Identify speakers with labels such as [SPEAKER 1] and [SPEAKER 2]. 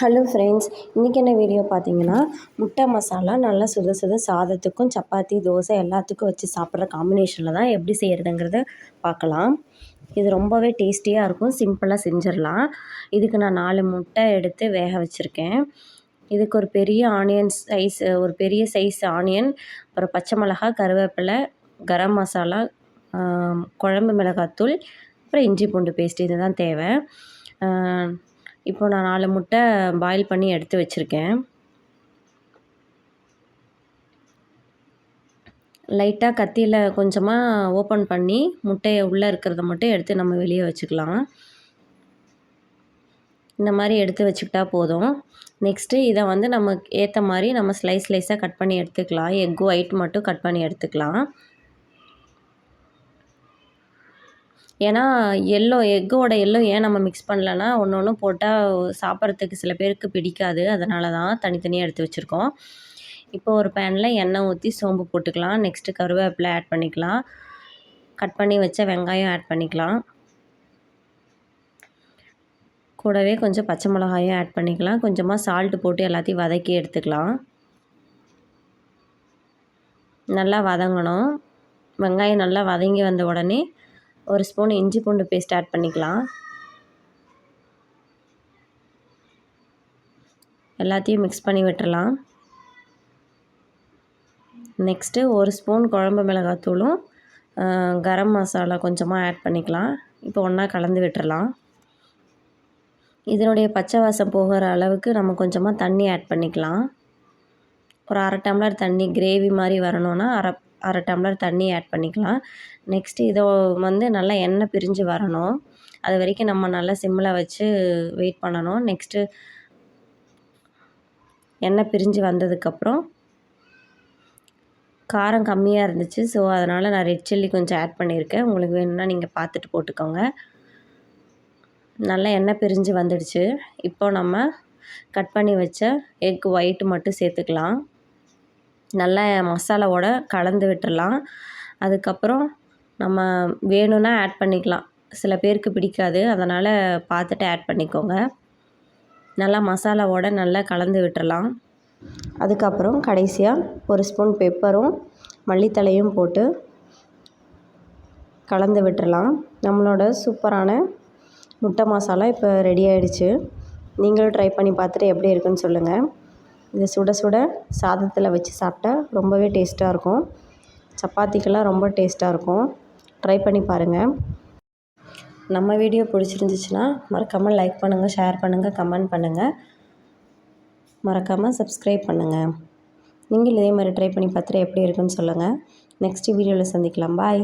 [SPEAKER 1] Hello friends இன்றைக்கி என்ன video பார்த்தீங்கன்னா முட்டை மசாலா நல்லா சுத சுத சாதத்துக்கும் சப்பாத்தி தோசை எல்லாத்துக்கும் வச்சு சாப்பிட்ற காம்பினேஷனில் தான் எப்படி செய்கிறதுங்கிறத பார்க்கலாம். இது ரொம்பவே டேஸ்டியாக இருக்கும். சிம்பிளாக செஞ்சிடலாம். இதுக்கு நான் நாலு முட்டை எடுத்து வேக வச்சுருக்கேன். இதுக்கு ஒரு பெரிய ஆனியன் சைஸ் ஒரு பெரிய சைஸ் ஆனியன் அப்புறம் பச்சை மிளகா கருவேப்பிலை கரம் மசாலா குழம்பு மிளகாத்தூள் அப்புறம் இஞ்சி பூண்டு பேஸ்ட் இது தான் தேவை. இப்போ நான் நாலு முட்டை பாயில் பண்ணி எடுத்து வச்சுருக்கேன். லைட்டாக கத்தியில் கொஞ்சமாக ஓப்பன் பண்ணி முட்டையை உள்ளே இருக்கிறத மட்டும் எடுத்து நம்ம வெளியே வச்சுக்கலாம். இந்த மாதிரி எடுத்து வச்சுக்கிட்டா போதும். நெக்ஸ்ட்டு இதை வந்து நமக்கு ஏற்ற மாதிரி நம்ம ஸ்லைஸ் ஸ்லைஸாக கட் பண்ணி எடுத்துக்கலாம். எக் ஒயிட் மட்டும் கட் பண்ணி எடுத்துக்கலாம். ஏன்னா எல்லோ எக்கோட எல்லோ ஏன் நம்ம மிக்ஸ் பண்ணலன்னா ஒன்று ஒன்று போட்டால் சாப்பிட்றதுக்கு சில பேருக்கு பிடிக்காது. அதனால தான் தனித்தனியாக எடுத்து வச்சுருக்கோம். இப்போ ஒரு பேனில் எண்ணெய் ஊற்றி சோம்பு போட்டுக்கலாம். நெக்ஸ்ட்டு கருவேப்பிலை ஆட் பண்ணிக்கலாம். கட் பண்ணி வச்ச வெங்காயம் ஆட் பண்ணிக்கலாம். கூடவே கொஞ்சம் பச்சை மிளகாயும் ஆட் பண்ணிக்கலாம். கொஞ்சமாக சால்ட்டு போட்டு எல்லாத்தையும் வதக்கி எடுத்துக்கலாம். நல்லா வதங்கணும். வெங்காயம் நல்லா வதங்கி வந்த உடனே ஒரு ஸ்பூன் இஞ்சி பூண்டு பேஸ்ட் ஆட் பண்ணிக்கலாம். எல்லாத்தையும் மிக்ஸ் பண்ணி விட்டுறலாம். நெக்ஸ்ட்டு ஒரு ஸ்பூன் குழம்பு மிளகாத்தூளும் கரம் மசாலா கொஞ்சமாக ஆட் பண்ணிக்கலாம். இப்போ ஒன்றா கலந்து விட்டுறலாம். இதனுடைய பச்சை வாசம் போகிற அளவுக்கு நம்ம கொஞ்சமாக தண்ணி ஆட் பண்ணிக்கலாம். ஒரு அரை டம்ளர் தண்ணி கிரேவி மாதிரி வரணுன்னா அரை அரை டம்ளர் தண்ணி ஆட் பண்ணிக்கலாம். நெக்ஸ்ட்டு இதை வந்து நல்லா எண்ணெய் பிரிஞ்சு வரணும். அது வரைக்கும் நம்ம நல்லா சிம்மில் வச்சு வெயிட் பண்ணணும். நெக்ஸ்ட்டு எண்ணெய் பிரிஞ்சு வந்ததுக்கப்புறம் காரம் கம்மியாக இருந்துச்சு. ஸோ அதனால் நான் ரெட் சில்லி கொஞ்சம் ஆட் பண்ணியிருக்கேன். உங்களுக்கு வேணும்னா நீங்கள் பார்த்துட்டு போட்டுக்கோங்க. நல்லா எண்ணெய் பிரிஞ்சு வந்துடுச்சு. இப்போ நம்ம கட் பண்ணி வச்ச எக் ஒயிட் மட்டும் சேர்த்துக்கலாம். நல்லா மசாலாவோட கலந்து விட்டுறலாம். அதுக்கப்புறம் நம்ம வேணும்னா ஆட் பண்ணிக்கலாம். சில பேருக்கு பிடிக்காது. அதனால் பார்த்துட்டு ஆட் பண்ணிக்கோங்க. நல்லா மசாலாவோட நல்லா கலந்து விட்டுறலாம். அதுக்கப்புறம் கடைசியாக ஒரு ஸ்பூன் பெப்பரும் மல்லித்தலையும் போட்டு கலந்து விட்டுறலாம். நம்மளோட சூப்பரான முட்டை மசாலா இப்போ ரெடி ஆகிடுச்சு நீங்களும் ட்ரை பண்ணி பார்த்துட்டு எப்படி இருக்குன்னு சொல்லுங்கள் இது சுட சுட சாதத்தில் வச்சு சாப்பிட்டா ரொம்பவே டேஸ்ட்டாக இருக்கும். சப்பாத்திக்கெல்லாம் ரொம்ப டேஸ்ட்டாக இருக்கும். ட்ரை பண்ணி பாருங்கள் நம்ம வீடியோ பிடிச்சிருந்துச்சுன்னா மறக்காமல் லைக் பண்ணுங்கள் ஷேர் பண்ணுங்கள் கமெண்ட் பண்ணுங்கள் மறக்காமல் சப்ஸ்கிரைப் பண்ணுங்கள் நீங்கள் இதே மாதிரி ட்ரை பண்ணி பார்த்துட்டு எப்படி இருக்குன்னு சொல்லுங்கள் நெக்ஸ்ட் வீடியோவில் சந்திக்கலாம். பாய்